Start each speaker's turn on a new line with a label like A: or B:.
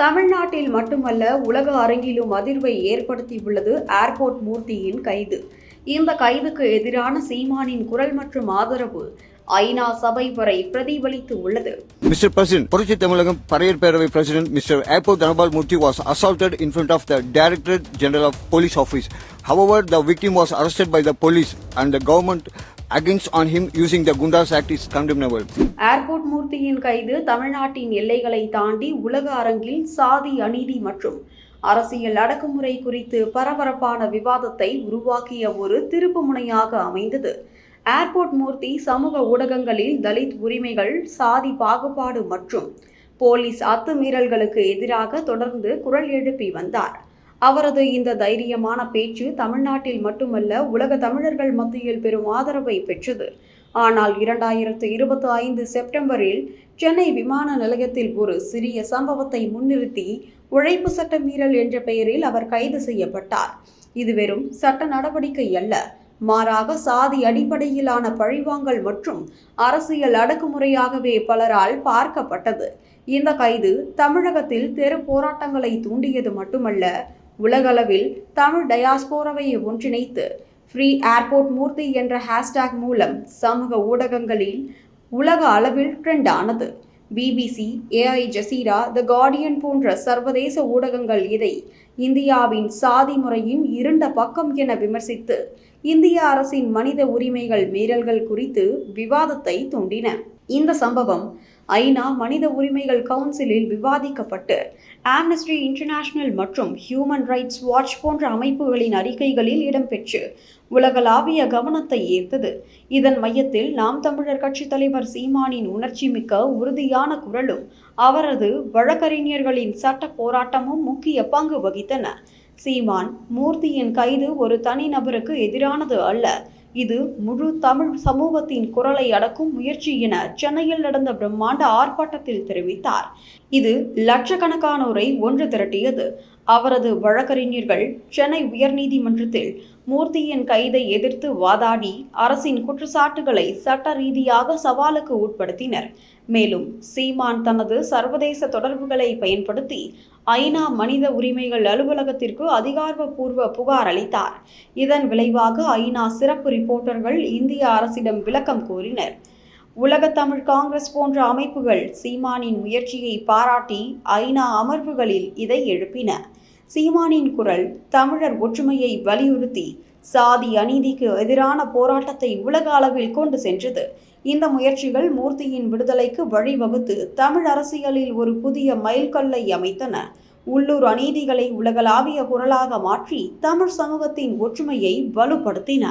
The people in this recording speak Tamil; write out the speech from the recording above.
A: தமிழ்நாட்டில் மட்டுமல்ல உலக அரங்கிலும் அதிர்வை ஏற்படுத்தியுள்ளது ஏர்போர்ட் மூர்த்தியின் கைது இந்த கைதுக்கு எதிரான சீமானின் குரல் மற்றும் ஆதரவு ஐநா சபை வரை பிரதிபலித்து உள்ளது
B: மிஸ்டர் பிரசிடென்ட் புரட்சி தமிழகம் Paraiyar Peravai president mister ஏப்போ Dhanapal Murthy was assaulted in front of the director general of police office our the victim was arrested by the police and the government against on him using the Gundas Act is condemnable.
A: Airport மூர்த்தியின் கைது தமிழ்நாட்டின் எல்லைகளை தாண்டி உலக அரங்கில் சாதி அநீதி மற்றும் அரசியல் அடக்குமுறை குறித்து பரபரப்பான விவாதத்தை உருவாக்கிய ஒரு திருப்புமுனையாக அமைந்தது ஏர்போர்ட் மூர்த்தி சமூக ஊடகங்களில் தலித் உரிமைகள் சாதி பாகுபாடு மற்றும் போலீஸ் அத்துமீறல்களுக்கு எதிராக தொடர்ந்து குரல் எழுப்பி வந்தார் அவரது இந்த தைரியமான பேச்சு தமிழ்நாட்டில் மட்டுமல்ல உலக தமிழர்கள் மத்தியில் பெரும் ஆதரவை பெற்றது. ஆனால் இரண்டாயிரத்து இருபத்தி ஐந்து செப்டம்பரில் சென்னை விமான நிலையத்தில் ஒரு சிறிய சம்பவத்தை முன்னிறுத்தி உழைப்பு சட்ட மீறல் என்ற பெயரில் அவர் கைது செய்யப்பட்டார். இது வெறும் சட்ட நடவடிக்கை அல்ல. மாறாக சாதி அடிப்படையிலான பழிவாங்கல் மற்றும் அரசியல் அடக்குமுறையாகவே பலரால் பார்க்கப்பட்டது. இந்த கைது தமிழகத்தில் தெரு போராட்டங்களை தூண்டியது மட்டுமல்ல உலகளவில் தமிழ் டயாஸ்போராவை ஒன்றிணைத்து ஃப்ரீ ஏர்போர்ட் மூர்த்தி என்ற ஹேஷ்டேக் மூலம் சமூக ஊடகங்களில் உலக அளவில் ட்ரெண்ட் ஆனது. BBC Al Jazeera the Guardian போன்ற சர்வதேச ஊடகங்கள் இதை இந்தியாவின் சாதி முறையின் இருண்ட பக்கம் என விமர்சித்து இந்திய அரசின் மனித உரிமைகள் மீறல்கள் குறித்து விவாதத்தை தூண்டின. இந்த சம்பவம் ஐநா மனித உரிமைகள் கவுன்சிலில் விவாதிக்கப்பட்டு ஆம்னஸ்டி இன்டர்நேஷனல் மற்றும் ஹியூமன் ரைட்ஸ் வாட்ச் போன்ற அமைப்புகளின் அறிக்கைகளில் இடம்பெற்று உலகளாவிய கவனத்தை ஈர்த்தது. இதன் மையத்தில் நாம் தமிழர் கட்சித் தலைவர் சீமானின் உணர்ச்சி மிக்க உறுதியான குரலும் அவரது வழக்கறிஞர்களின் சட்ட போராட்டமும் முக்கிய பங்கு வகித்தன. சீமான் மூர்த்தியின் கைது ஒரு தனிநபருக்கு எதிரானது அல்ல. இது முழு தமிழ் சமூகத்தின் குரலை அடக்கும் முயற்சி என சென்னையில் நடந்த பிரம்மாண்ட ஆர்ப்பாட்டத்தில் தெரிவித்தார். இது லட்சக்கணக்கானோரை ஒன்று திரட்டியது. அவரது வழக்கறிஞர்கள் சென்னை உயர்நீதிமன்றத்தில் மூர்த்தியின் கைதை எதிர்த்து வாதாடி அரசின் குற்றச்சாட்டுகளை சட்ட ரீதியாக சவாலுக்கு உட்படுத்தினர். மேலும் சீமான் தனது சர்வதேச தொடர்புகளை பயன்படுத்தி ஐநா மனித உரிமைகள் அலுவலகத்திற்கு அதிகாரப்பூர்வ புகார் அளித்தார். இதன் விளைவாக ஐநா சிறப்பு ரிப்போர்ட்டர்கள் இந்திய அரசிடம் விளக்கம் கோரினர் உலக தமிழ் காங்கிரஸ் போன்ற அமைப்புகள் சீமானின் முயற்சியை பாராட்டி ஐநா அமர்வுகளில் இதை எழுப்பின. சீமானின் குரல் தமிழர் ஒற்றுமையை வலியுறுத்தி சாதி அநீதிக்கு எதிரான போராட்டத்தை உலக அளவில் கொண்டு சென்றது. இந்த முயற்சிகள் மூர்த்தியின் விடுதலைக்கு வழிவகுத்து தமிழ் அரசியலில் ஒரு புதிய மைல்கல்லை அமைத்தன. உள்ளூர் அநீதிகளை உலகளாவிய குரலாக மாற்றி தமிழ் சமூகத்தின் ஒற்றுமையை வலுப்படுத்தின.